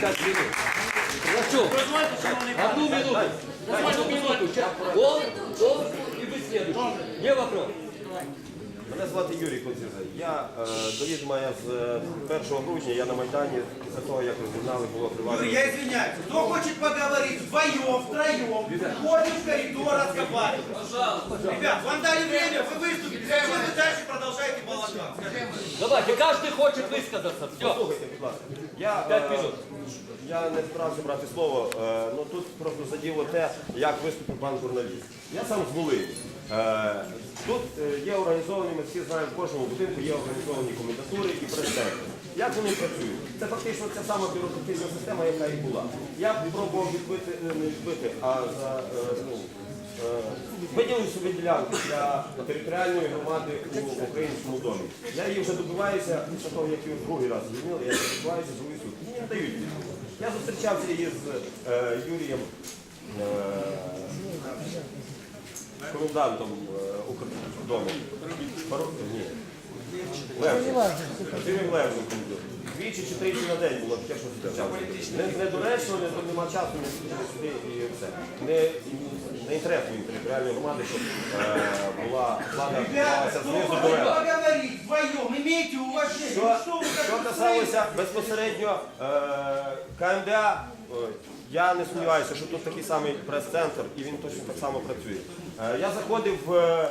минут. Хорошо. Одну минуту. Одну минуту. Он, он и вы следующий. Не вопрос. Мене звати Юрій Куцюза. Я е, до відома я з е, 1 грудня я на Майдані після того, як розігнали, було Юрий, приватне. я извиняюсь. Кто хочет поговорить вдвоем, втроем, ходим в коридор, разговариваем. Пожалуйста. Ребят, вам дали время, вы выступили. Зачем вы дальше продолжаете балаган? Скажите. Давайте, каждый хочет высказаться. Все. Слухайте, будь ласка. Я, П'ять е, минут. я не збирався брати слово, е, ну тут просто заділо те, як виступив пан журналіст. Я сам з Волині. Е, Тут е, є організовані, ми всі знаємо, в кожному будинку є організовані комендатури і прес-центри. Як вони працюють? Це фактично ця сама бюрократична система, яка і була. Я пробував відбити, е, не відбити, а за е, ну, виділив собі ділянку для територіальної громади у українському домі. Я її вже добиваюся, після того, як її другий раз звільнили, я добиваюся суд. Мені не дають. Я зустрічався із Юрієм. Е, комендантом е, Укрдому. Ні. Левченком. Юрієм Левченком. Двічі чи тричі на день було таке, що зустрічався. Не, недоречно, не, нема часу, не сюди, сюди і все. Не, не інтересно їм територіальної громади, щоб е, була влада відбувалася знизу хочет доверху. поговорить вдвоем, имейте уважение. Що, Ну что вы що касалося безпосередньо е, КМДА, е, я не сумніваюся, що тут такий самий прес-центр і він точно так само працює. Е, я заходив в е,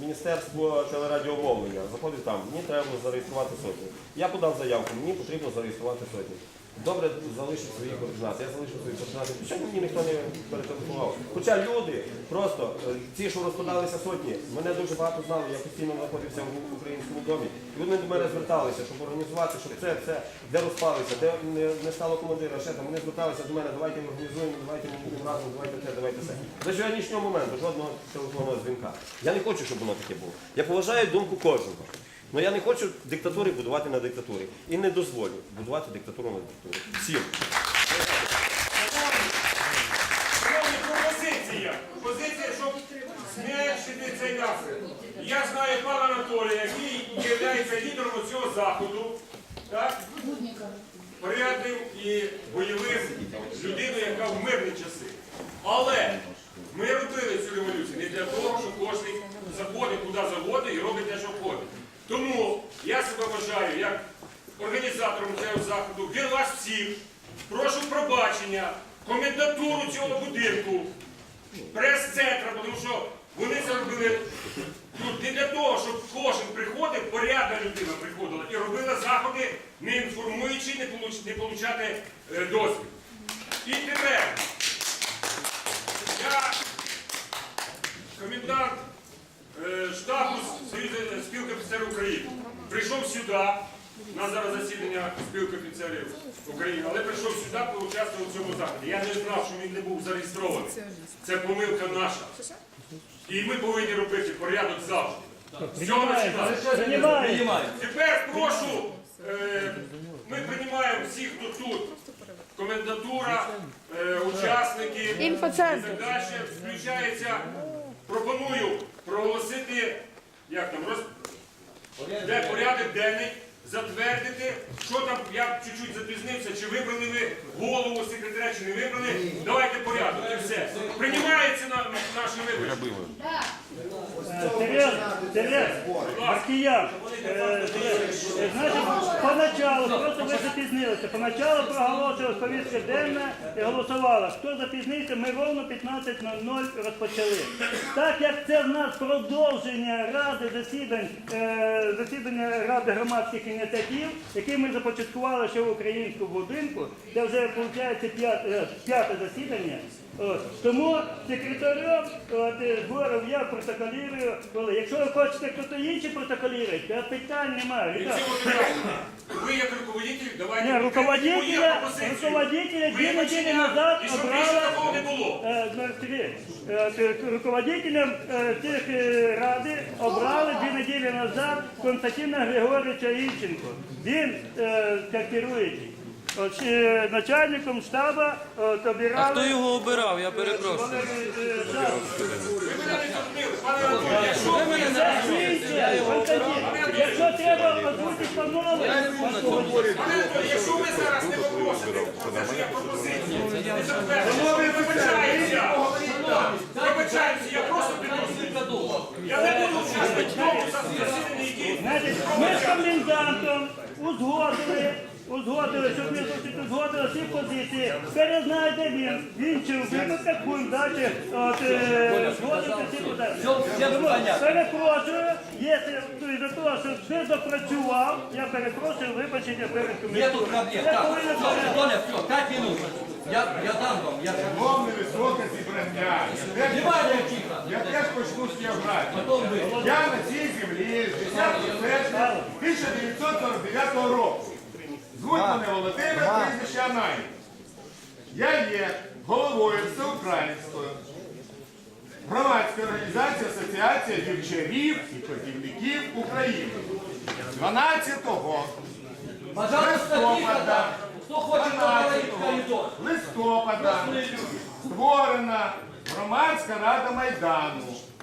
Міністерство телерадіомовлення, заходив там, мені треба зареєструвати сотню. Я подав заявку, мені потрібно зареєструвати сотню. Добре, залишив свої координати. Я залишив свої координати. Чому мені ніхто не перетелефонував? Хоча люди просто, е, ті, що розпадалися сотні, мене дуже багато знали, я постійно знаходився в українському домі. І вони до мене зверталися, щоб організувати, щоб це, це, де розпалися, де не, не стало командира, ще там. Вони зверталися до мене, давайте ми організуємо, давайте ми будемо разом, давайте те, давайте це. До сьогоднішнього моменту жодного телефонного дзвінка. Я не хочу, щоб воно таке було. Я поважаю думку кожного. Але я не хочу диктатури будувати на диктатурі. І не дозволю будувати диктатуру на диктатурі. Всім. Пропозиція. Пропозиція, щоб зменшити цей наслідок. Я знаю пана Анатолія, який є лідером цього заходу, так? порядним і бойовим людиною, яка в мирні часи. Але ми робили цю революцію не для того, щоб кожен Тому я себе вважаю як організатором цього заходу, від вас всіх, прошу пробачення, комендатуру цього будинку, прес-центра, тому що вони це робили тут не для того, щоб кожен приходив, порядна людина приходила і робила заходи, не інформуючи, не, получ- не получати е, дозвіл. І тепер я комендант штабу Союзу спілки офіцерів України. Прийшов сюди, у нас зараз засідання спілки офіцерів України, але прийшов сюди поучаствувати в цьому заході. Я не знав, що він не був зареєстрований. Це помилка наша. І ми повинні робити порядок завжди. З цього починаємо. Тепер прошу, е, ми приймаємо всіх, хто тут. Комендатура, е, учасники і так далі. Включається. Пропоную проголосити, як там, роз... порядок денний, затвердити, що там, я чуть-чуть запізнився, чи вибрали ви голову секретаря, чи не вибрали. Давайте порядок і все. Приймається на наші вибори. Терес, Терес, Маркіян, е, е, значить, поначалу, просто ви запізнилися, поначалу проголосили повістка денна і голосувала. Хто запізнився, ми ровно 15.00 розпочали. Так як це в нас продовження ради засідань, е, засідання Ради громадських ініціатив, які ми започаткували ще в українському будинку, це вже виходить п'яте п'яте засідання. От. Тому секретарем е, я протоколірую. Коли. Якщо ви хочете хтось інший протоколірувати, то питань немає. І питання. Ви як руководитель, давайте підтримуйте мою руководителя, пропозицію. руководителя дві неділі назад і щоб більше обрала такого не було. е, Е, руководителем е, цих е, ради обрали дві неділі назад Константина Григоровича Ільченко. Він е, як керуючий. Е, начальником штабу от, обирали... А хто його обирав, я перепрошую. Е. Ви мене не розумієте. Якщо треба озвучити панове, якщо ви зараз не попросите, це ж є пропозиція, ви вибачаєтеся. Вибачаєтеся, я просто підписую. Я не буду участвувати в тому засіданні, які ми з комендантом узгодили, узгодили, щоб ми тут узгодили всі позиції. Перезнайде він, в інших випадках будемо далі от, е, згодити всі. Все, понятно. Перепрошую, якщо то із-за того, що не допрацював, я перепрошую вибачення перед комісією. Нету проблем. Я Так, повинен все, Толя, все, 5 минут. Я, я дам вам. Я... Шановне високе зібрання, я теж, Немає тихо. я теж почну з географії. Потім ви. Я на цій землі з 10 серпня 1949 року. Звуть мене Володимир, прізвище Анай. Я є головою Всеукраїнської громадської організації Асоціація вівчарів і котівників України. 12-го Пожалуйста, тихо там. Хто хоче поговорити в коридор. листопада створена громадська рада Майдану.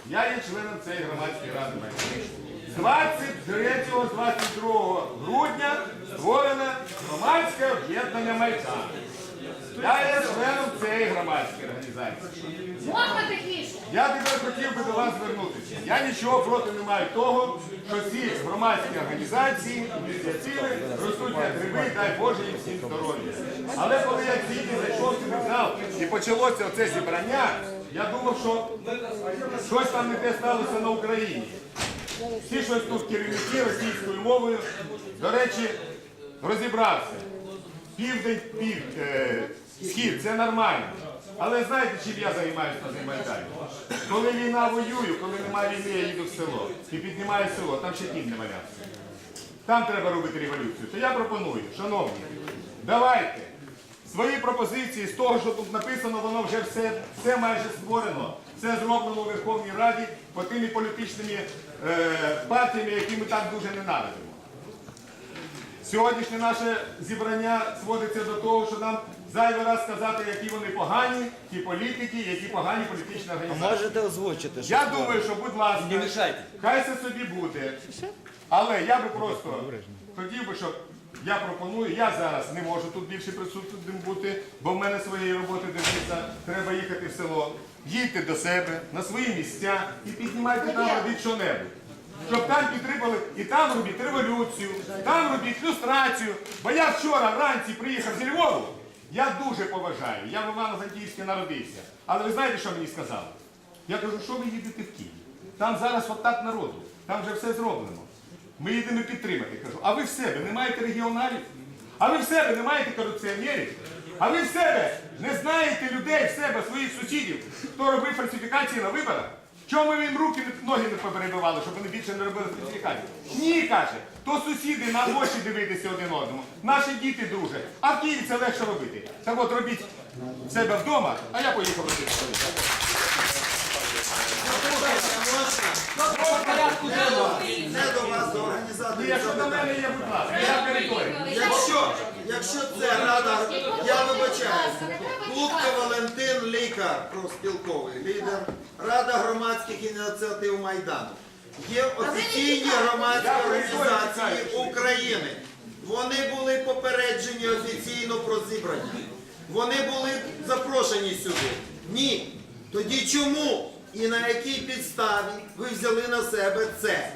Я є членом цієї громадської ради Майдану. З 23-22 грудня створено громадське об'єднання Майдану. Я є членом цієї громадської організації. Можна тихіше? Я тепер хотів би до вас звернутися. Я нічого проти не маю того, що ці громадські організації, ініціативи ростуть як гриби, дай Боже їм всім здоров'я. Але коли я тільки зайшов в зал і почалося оце зібрання, я думав, що щось там не те сталося на Україні. Всі щось тут керівники російською мовою, до речі, розібрався. Південь, пів, е, схід, це нормально. Але знаєте, чим я займаюся на цій Майдані? Коли війна воюю, коли немає війни, я їду в село і піднімаю село, там ще кінь не валявся. Там треба робити революцію. То я пропоную, шановні, давайте свої пропозиції з того, що тут написано, воно вже все, все майже створено. Все зроблено у Верховній Раді по тими політичними е, партіями, які ми так дуже ненавидимо. Сьогоднішнє наше зібрання сводиться до того, що нам зайвий раз сказати, які вони погані, ті політики, які погані політичні організації. Можете озвучити? Я думаю, що, будь ласка, Не мішайте. хай це собі буде. Але я би просто хотів би, щоб я пропоную, я зараз не можу тут більше присутнім бути, бо в мене своєї роботи дивиться, треба їхати в село. Їдьте до себе на свої місця і піднімайте там робіть що-небудь. Щоб там підтримали і там робіть революцію, там робіть люстрацію. Бо я вчора вранці приїхав зі Львову, я дуже поважаю. Я в Івано-Франківській народився. Але ви знаєте, що мені сказали? Я кажу, що ви їдете в Київ? Там зараз отак народу, там вже все зроблено. Ми їдемо підтримати. Кажу, а ви в себе не маєте регіоналів? А ви в себе не маєте корупціонерів? А ви в себе не знаєте людей в себе, своїх сусідів, хто робив фальсифікації на виборах? Чому ми їм руки, ноги не поперебивали, щоб вони більше не робили фальсифікації? Ні, каже, то сусіди на очі дивитися один одному. Наші діти дружать. А в Києві це легше робити. Так от робіть себе вдома, а я поїхав робити. Це до вас якщо до мене є, будь ласка, я. Якщо, якщо це рада, я вибачаюся. Клубка Валентин Лікар, профспілковий лідер, Рада громадських ініціатив Майдану. Є офіційні громадські організації України. Вони були попереджені офіційно про зібрання. Вони були запрошені сюди. Ні. Тоді чому і на якій підставі ви взяли на себе це?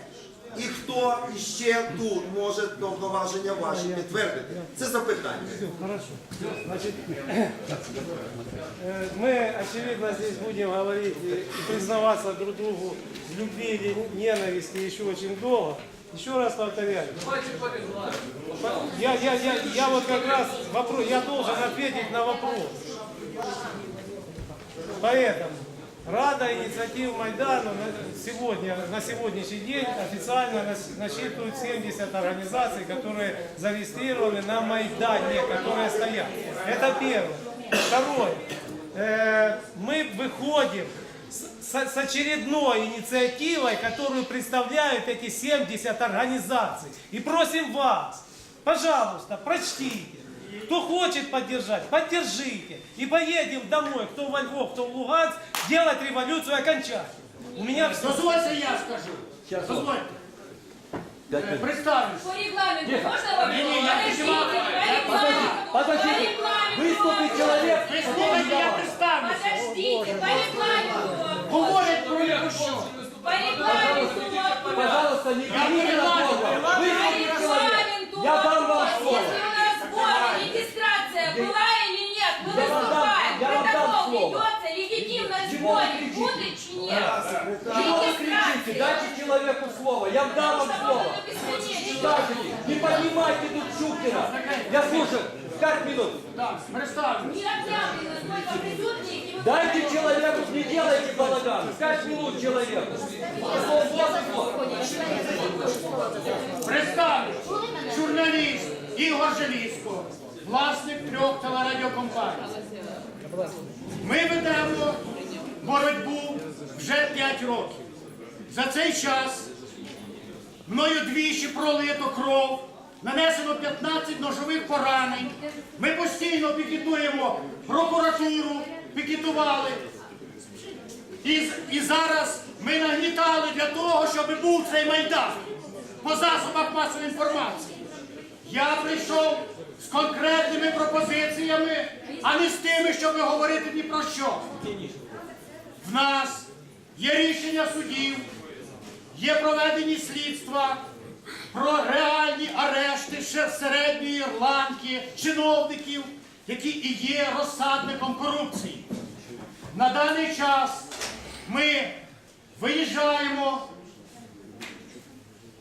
І хто іще тут може повноваження ваші підтвердити? Це запитання. Хорошо. Значит, э, мы, очевидно, здесь будем говорить и и признаваться друг другу в любви или ненависти еще очень долго. Еще раз повторяю. Я, я, я, я вот как раз вопрос, я должен ответить на вопрос. Поэтому Рада инициатив Майдана на сегодня, на сегодняшний день официально нас- насчитывает 70 организаций, которые зарегистрированы на Майдане, которые стоят. Это первое. Второе. Э, Мы выходим с- с очередной инициативой, которую представляют эти 70 организаций. И просим вас, пожалуйста, прочтите. Кто хочет поддержать, поддержите. И поедем домой, кто во Львов, кто в Луганск, делать революцию окончательно. У меня все. Дозвольте я скажу. Дозвольте. Е, Представлюсь. По регламенту можно Не, не, я Подождите, призываю. по регламенту. Подождите, По регламенту. выступит человек, слухайте, я представлюсь. Подождите, по регламенту. Говорять про. По регламенту. пожалуйста, не Я берите не на знаю, слово. я По Выступит человек. регламенту. Я дам вам вопрос. слово. Если у нас сборы, регистрация была или нет, мы Я вам дам- выступаем. я вам дам Протокол слово. ведется, легитимность Чего вы сборе кричите? будет чи нет? Чего вы кричите? Дайте человеку слово. Я дам вам Потому что слово. можно бесконечно. Скажите, не поднимайте тут Щукина. Я слушаю. Пять минут. Так, представлюсь. Не объявлено, сколько присутствует, и вы Дайте человеку, не делайте балаган. Пять минут человеку. Представлюсь. Журналіст Ігор Желізко, Власник трьох телерадіокомпаній. Ми ведемо боротьбу вже 5 років. За цей час мною двічі пролито кров, нанесено 15 ножових поранень. Ми постійно пікетуємо прокуратуру, пікетували. І, і зараз ми нагнітали для того, щоб був цей майдан по засобах масової інформації. Я прийшов з конкретними пропозиціями, а не з тими, щоб говорити ні про що. В нас є рішення судів, є проведені слідства про реальні арешти ще середньої ланки чиновників, які і є розсадником корупції. На даний час ми виїжджаємо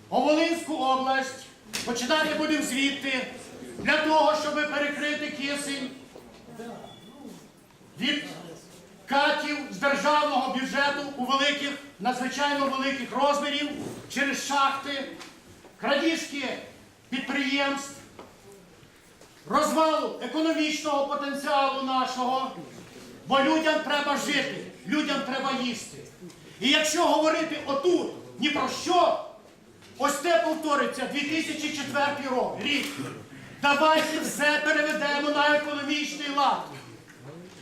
у Волинську область, починати будемо звідти, для того, щоб перекрити кисень від катів з державного бюджету у великих, надзвичайно великих розмірів через шахти, крадіжки підприємств, розвалу економічного потенціалу нашого, бо людям треба жити, людям треба їсти. І якщо говорити отут ні про що, ось це повториться 2004 рок, рік. Давайте все переведемо на економічний лад.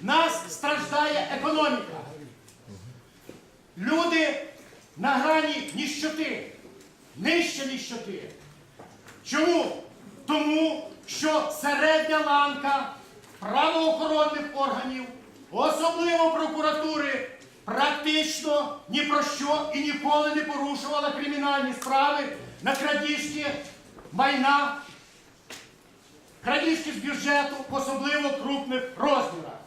Нас страждає економіка. Люди на грані ніщоти, нижче ніщоти. Чому? Тому що середня ланка правоохоронних органів, особливо прокуратури, практично ні про що і ніколи не порушувала кримінальні справи на крадіжки майна, крадіжки з бюджету, особливо крупних розмірах.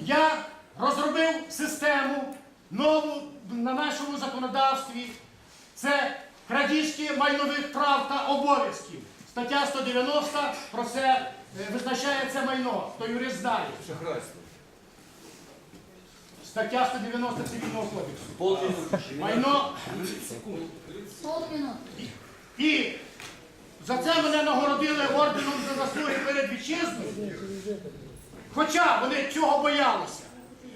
Я розробив систему нову на нашому законодавстві. Це крадіжки майнових прав та обов'язків. Стаття 190 про це е, визначає це майно, хто юрист знає. Стаття 190 цивільного кодексу. Майно і за це мене нагородили орденом за заслуги перед вітчизною. Хоча вони цього боялися.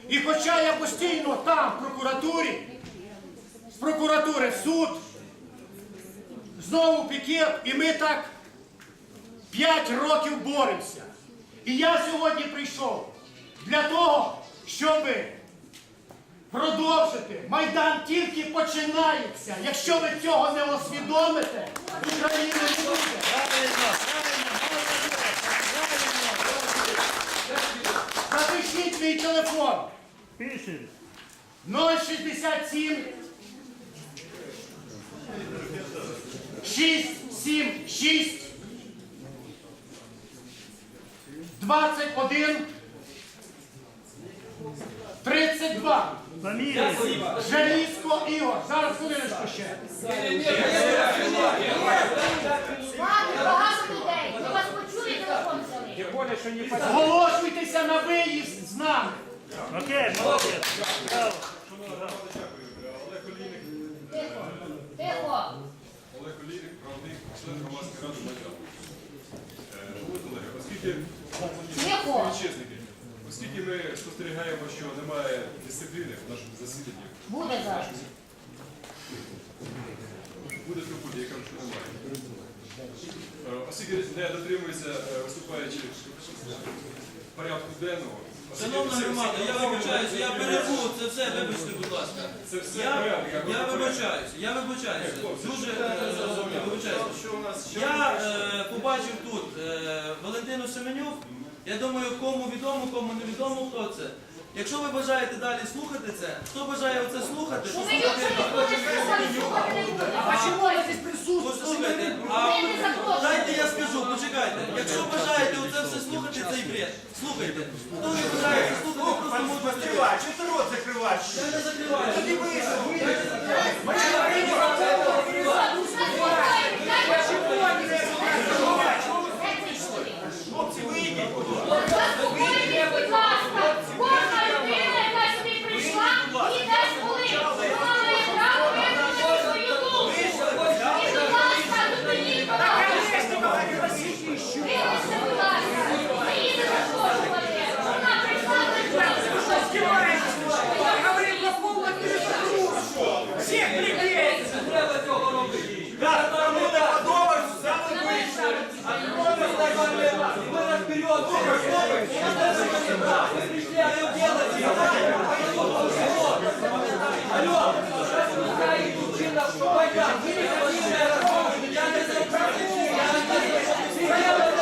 І хоча я постійно там, в прокуратурі, з прокуратури в суд, знову пікет, і ми так 5 років боремося. І я сьогодні прийшов для того, щоб продовжити. Майдан тільки починається. Якщо ви цього не усвідомите, України не мій телефон Пиши. 067 676 21 32. Фамилия. Желізко Ігор. Зараз хвилиночку ще. Ладно, багато людей. Ми вас почули, телефон взяли. Зголошуйтеся на виїзд з нами. Окей, молодец. Браво. Тихо, тихо. Олег Олійник, правник, член громадської ради Майдану. Е, колеги, оскільки Тихо. чесники, оскільки ми спостерігаємо, що немає дисципліни в нашому засіданні, Буде зараз. буде труподі, я кажу, що немає. Оскільки не дотримується е, виступаючи порядку денного. Шановна громада, я вибачаюся, я перерву, це все, вибачте, будь ласка. Це все Я, порядок, я вибачаюся, я вибачаюся. Дуже е, вибачаюся. Що у нас? що Я е, побачив тут е, Валентину Семенюк. Я думаю, кому відомо, кому не відомо, хто це. Якщо ви бажаєте далі слухати це, хто бажає оце слухати, то Ну, ви слухайте. А? Послухайте, а Ви не запрошуєте. дайте я скажу, почекайте. Якщо бажаєте оце все слухати, цей бред, слухайте. Хто не бажає це слухати, просто можна Постривай, що ти рот закриваєш? Я не закриваю. Я не знаю, я не знаю, я не знаю,